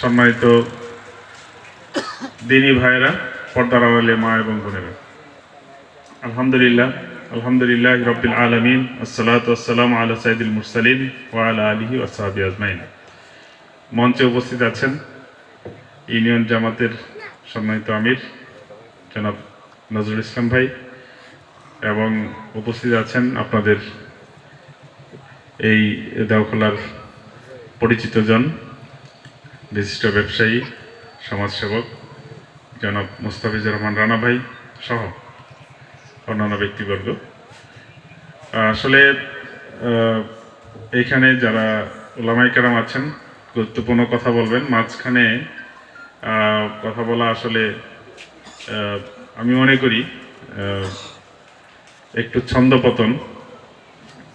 সম্মানিত দিনী ভাইয়েরা, পর্দার আড়ালে মা এবং বোনেরা। আলহামদুলিল্লাহ আলহামদুলিল্লাহ রবিল আলমিন, আসসালাত আসসালাম আলা সাইদুল মুরসালিন ওয়া আলা আলিহি ওয়াসাহাবি আজমাইন। মঞ্চে উপস্থিত আছেন ইউনিয়ন জামাতের সম্মানিত আমির, জনাব নজরুল ইসলাম ভাই এবং উপস্থিত আছেন আপনাদের এই দেওখোলার পরিচিত জন বিশিষ্ট ব্যবসায়ী, সমাজসেবক, জনাব মুস্তাফিজুর রহমান রানা ভাই সহ অন্যান্য ব্যক্তিবর্গ। আসলে এইখানে যারা ওলামাই কেরাম আছেন, গুরুত্বপূর্ণ কথা বলবেন। মাঝখানে কথা বলা আসলে আমি মনে করি একটু ছন্দপতন।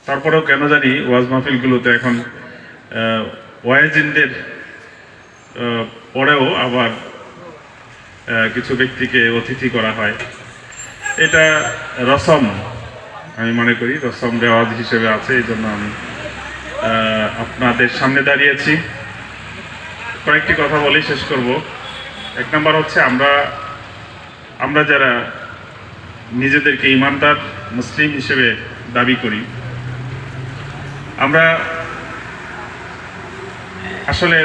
তারপরেও কেন জানি ওয়াজ মাহফিলগুলোতে এখন ওয়াইজিনদের পরেও আবার কিছু ব্যক্তিকে অতিথি করা হয়। এটা রসম, আমি মনে করি, রসম রেওয়াজ হিসেবে আছে, এই জন্য আমি আপনাদের সামনে দাঁড়িয়েছি। কয়েকটি কথা বলে, শেষ করব। এক নম্বর হচ্ছে আমরা আমরা যারা নিজেদেরকে ইমানদার মুসলিম হিসেবে দাবি করি, আমরা আসলে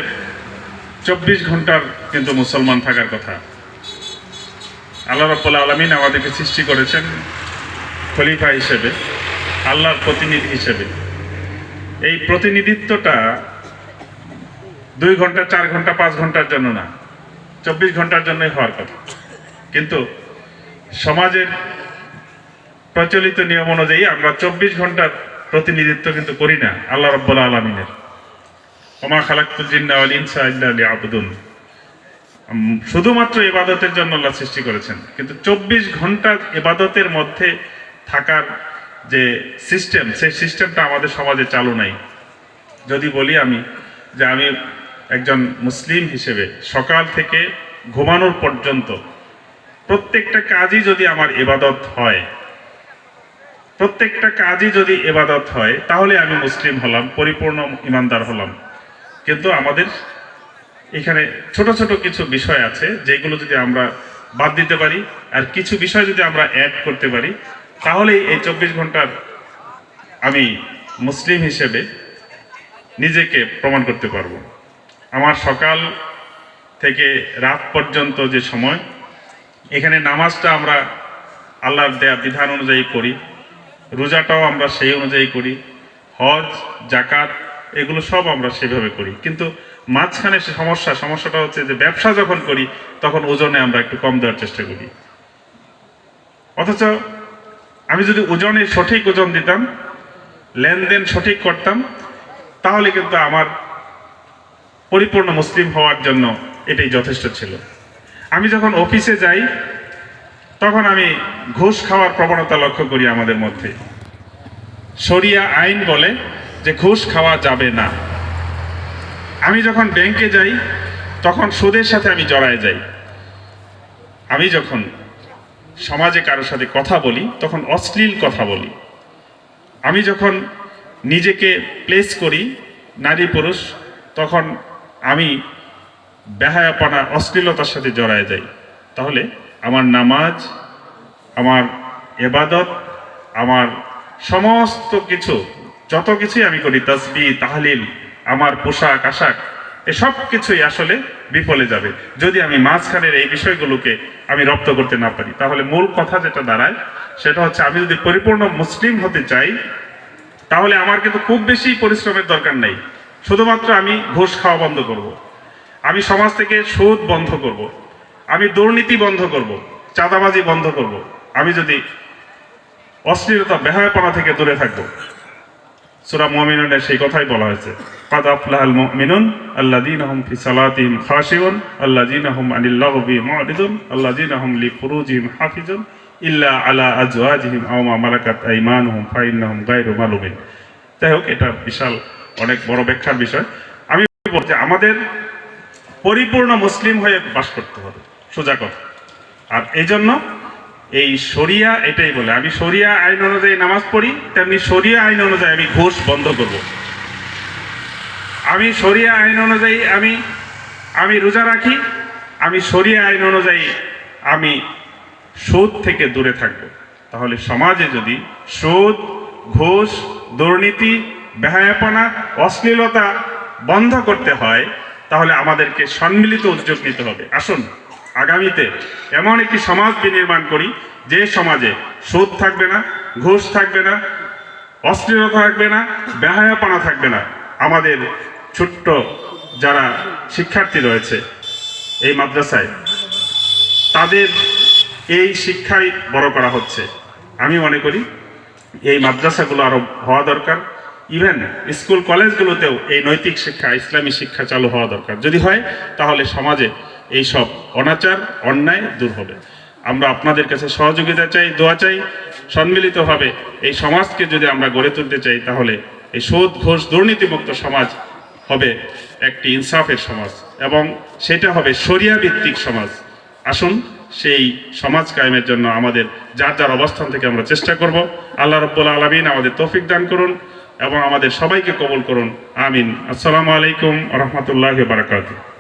চব্বিশ ঘণ্টার কিন্তু মুসলমান থাকার কথা। আল্লাহ রব্বুল আলমিন আমাদেরকে সৃষ্টি করেছেন খলিফা হিসেবে, আল্লাহর প্রতিনিধি হিসেবে। এই প্রতিনিধিত্বটা দুই ঘণ্টা, চার ঘণ্টা, পাঁচ ঘণ্টার জন্য না, চব্বিশ ঘণ্টার জন্যই হওয়ার কথা। কিন্তু সমাজের প্রচলিত নিয়ম অনুযায়ী আমরা চব্বিশ ঘণ্টার প্রতিনিধিত্ব কিন্তু করি না, আল্লাহ রব্বুল আলমিনের। ওমা খালাকুল জিন্না ওয়াল ইনসা ইল্লা লিয়াবুদুন। উম, শুধুমাত্র ইবাদতের জন্য আল্লাহ সৃষ্টি করেছেন। কিন্তু চব্বিশ ঘণ্টা ইবাদতের মধ্যে থাকার যে সিস্টেম সেই সিস্টেমটা আমাদের সমাজে চালু নাই। যদি বলি আমি যে আমি একজন মুসলিম হিসেবে সকাল থেকে ঘুমানোর পর্যন্ত প্রত্যেকটা কাজই যদি আমার এবাদত হয় প্রত্যেকটা কাজই যদি এবাদত হয় তাহলে আমি মুসলিম হলাম পরিপূর্ণ ইমানদার হলাম। কিন্তু আমাদের এখানে ছোট ছোট কিছু বিষয় আছে, যেগুলো যদি আমরা বাদ দিতে পারি, আর কিছু বিষয় যদি আমরা অ্যাড করতে পারি তাহলেই এই চব্বিশ ঘণ্টার আমি মুসলিম হিসেবে নিজেকে প্রমাণ করতে পারব। আমার সকাল থেকে রাত পর্যন্ত যে সময়, এখানে নামাজটা আমরা আল্লাহর দেয়া বিধান অনুযায়ী করি, রোজাটাও আমরা সেই অনুযায়ী করি, হজ, জাকাত এগুলো সব আমরা সেভাবে করি। কিন্তু মাঝখানে সমস্যা, সমস্যাটা হচ্ছে যে ব্যবসা যখন করি, তখন ওজনে আমরা একটু কম দেওয়ার চেষ্টা করি। অথচ আমি যদি ওজনে সঠিক ওজন দিতাম, লেনদেন সঠিক করতাম, তাহলে কিন্তু আমার পরিপূর্ণ মুসলিম হওয়ার জন্য এটাই যথেষ্ট ছিল। আমি যখন অফিসে যাই, তখন আমি ঘুষ খাওয়ার প্রবণতা লক্ষ্য করি আমাদের মধ্যে। শরিয়া আইন বলে যে ঘুষ খাওয়া যাবে না। আমি যখন ব্যাংকে যাই, তখন সুদের সাথে আমি জড়ায় যাই। আমি যখন সমাজে কারোর সাথে কথা বলি, তখন অশ্লীল কথা বলি। আমি যখন নিজেকে প্লেস করি, নারী পুরুষ, তখন আমি বেহায়াপনা, অশ্লীলতার সাথে জড়ায় যাই। তাহলে আমার নামাজ, আমার এবাদত, আমার সমস্ত কিছু যত কিছুই আমি করি, তসবি, তাহলিল, আমার পোশাক, আশাক এসব কিছুই আসলে বিফলে যাবে যদি আমি মাঝখানের এই বিষয়গুলোকে আমি রপ্ত করতে না পারি, তাহলে মূল কথা যেটা দাঁড়ায়, সেটা হচ্ছে আমি যদি পরিপূর্ণ মুসলিম হতে চাই, তাহলে আমার কিন্তু খুব বেশি পরিশ্রমের দরকার নেই শুধুমাত্র আমি ঘুষ খাওয়া বন্ধ করব। আমি সমাজ থেকে সুদ বন্ধ করব। আমি দুর্নীতি বন্ধ করব। চাঁদাবাজি বন্ধ করব। আমি যদি অশ্লীলতা, বেহায়াপনা থেকে দূরে থাকব সূরা মুমিনুনের সেই কথাই বলা হয়েছে। কাদ আফলাহাল মুমিনুন আল্লাযীনা হুম ফি সালাতিহিম খাশিউন, আল্লাযীনা হুম আনিল লাগবি মুরিদুন আল্লাযীনা হুম লিফুরুজিহিম হাফিজুন, ইল্লা আলা আজওয়াজিহিম আও মা মালাকাত আইমানুহুম ফাইন্নাহুম গায়রু মালুমিন। যাই হোক, এটা বিশাল, অনেক বড় ব্যাখ্যার বিষয়। আমি বলছি আমাদের পরিপূর্ণ মুসলিম হয়ে বাস করতে হবে। সোজা কথা। আর এই জন্য এই শরিয়া এটাই বলে। আমি শরিয়া আইন অনুযায়ী নামাজ পড়ি, তেমনি শরিয়া আইন অনুযায়ী আমি ঘুষ বন্ধ করব। আমি শরিয়া আইন অনুযায়ী আমি আমি রোজা রাখি, আমি শরিয়া আইন অনুযায়ী আমি সুদ থেকে দূরে থাকব। তাহলে সমাজে যদি সুদ, ঘুষ, দুর্নীতি, বেহায়াপনা, অশ্লীলতা বন্ধ করতে হয়, তাহলে আমাদেরকে সম্মিলিত উদ্যোগ নিতে হবে। আসুন। আগামীতে এমন একটি সমাজ বিনির্মাণ করি, যে সমাজে সুদ থাকবে না, ঘুষ থাকবে না, অশ্লীলতা থাকবে না, বেহায়াপনা থাকবে না। আমাদের ছোট্ট যারা শিক্ষার্থী রয়েছে এই মাদ্রাসায়, তাদের এই শিক্ষাই বড় করা হচ্ছে। আমি মনে করি এই মাদ্রাসাগুলো আরও হওয়া দরকার। ইভেন স্কুল কলেজগুলোতেও এই নৈতিক শিক্ষা, ইসলামী শিক্ষা চালু হওয়া দরকার। যদি হয়, তাহলে সমাজে এই সব অনাচার, অন্যায় দূর হবে। আমরা আপনাদের কাছে সহযোগিতা চাই, দোয়া চাই, সম্মিলিতভাবে এই সমাজকে যদি আমরা গড়ে তুলতে চাই, তাহলে এই সুদ ঘোষ, দুর্নীতিমুক্ত সমাজ হবে একটি ইনসাফের সমাজ এবং সেটা হবে শরিয়া ভিত্তিক সমাজ। আসুন সেই সমাজ কায়েমের জন্য আমাদের যার যার অবস্থান থেকে আমরা চেষ্টা করব। আল্লাহ রব্বুল আলমিন আমাদের তৌফিক দান করুন এবং আমাদের সবাইকে কবুল করুন। আমিন। আসসালামু আলাইকুম রহমতুল্লাহ বারাকাতুহ।